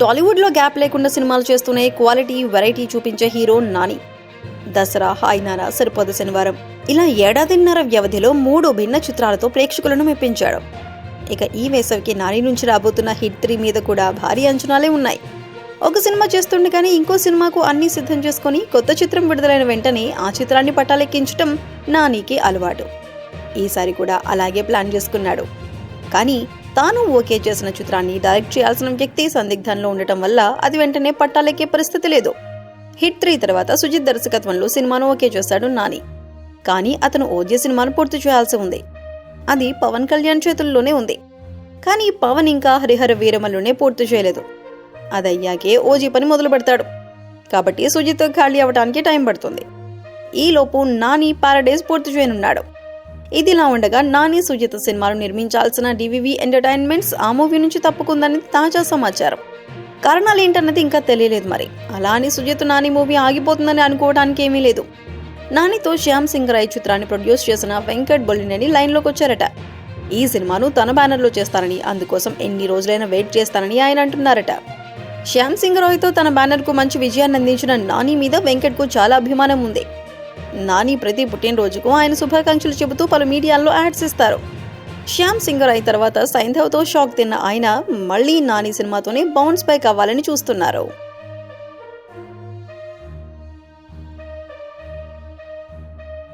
టాలీవుడ్లో గ్యాప్ లేకుండా సినిమాలు చేస్తూనే క్వాలిటీ వెరైటీ చూపించే హీరో నాని. దసరా హాయినారా సరిపోదు శనివారం. ఇలా ఏడాదిన్నర వ్యవధిలో మూడు భిన్న చిత్రాలతో ప్రేక్షకులను మెప్పించాడు. ఇక ఈ వేసవికి నాని నుంచి రాబోతున్న హిట్ త్రీ మీద కూడా భారీ అంచనాలే ఉన్నాయి. ఒక సినిమా చేస్తుండగానే ఇంకో సినిమాకు అన్ని సిద్ధం చేసుకొని కొత్త చిత్రం విడుదలైన వెంటనే ఆ చిత్రాన్ని పట్టాలెక్కించటం నానికి అలవాటు. ఈసారి కూడా అలాగే ప్లాన్ చేసుకున్నాడు. కానీ తాను ఓకే చేసిన చిత్రాన్ని డైరెక్ట్ చేయాల్సిన వ్యక్తి సందిగ్ధంలో ఉండటం వల్ల అది వెంటనే పట్టాలెక్కే పరిస్థితి లేదు. హిట్ త్రీ తర్వాత సుజిత్ దర్శకత్వంలో సినిమాను ఓకే చేశాడు నాని. కానీ అతను ఓజే సినిమాను పూర్తి చేయాల్సి ఉంది. అది పవన్ కళ్యాణ్ చేతుల్లోనే ఉంది. కానీ పవన్ ఇంకా హరిహర వీరమల్లునే పూర్తి చేయలేదు. అదయ్యాకే ఓజీ పని మొదలు పెడతాడు. కాబట్టి సుజిత్ ఖాళీ అవ్వడానికి టైం పడుతుంది. ఈలోపు నాని పారడేస్ పూర్తి చేయనున్నాడు. ఇదిలా ఉండగా నాని సుజిత సినిమాను నిర్మించాల్సిన డివివి ఎంటర్టైన్మెంట్స్ ఆ మూవీ నుంచి తప్పుకుందనేది తాజా సమాచారం. కారణాలు ఏంటన్నది ఇంకా తెలియలేదు మరి. అలా అని సుజిత్ నాని మూవీ ఆగిపోతుందని అనుకోవడానికి ఏమీ లేదు. నానితో శ్యామ్ సింగ్ రాయ్ చిత్రాన్ని ప్రొడ్యూస్ చేసిన వెంకట్ బొల్లినేని లైన్లోకి వచ్చారట. ఈ సినిమాను తన బ్యానర్లో చేస్తానని అందుకోసం ఎన్ని రోజులైనా వెయిట్ చేస్తానని ఆయన అంటున్నారట. శ్యామ్ సింగ్ రాయ్తో తన బ్యానర్కు మంచి విజయాన్ని అందించిన నాని మీద వెంకట్కు చాలా అభిమానం ఉంది. నాని ప్రతి పుట్టినరోజుకు ఆయన శుభాకాంక్షలు చెబుతూ పలు మీడియాల్లో యాడ్స్ ఇస్తారు. శ్యామ్ సింగర్ అయిన తర్వాత సైంధవ్తో షాక్ తిన్న ఆయన మళ్ళీ నాని సినిమాతోనే బౌన్స్ బ్యాక్ అవ్వాలని చూస్తున్నారు.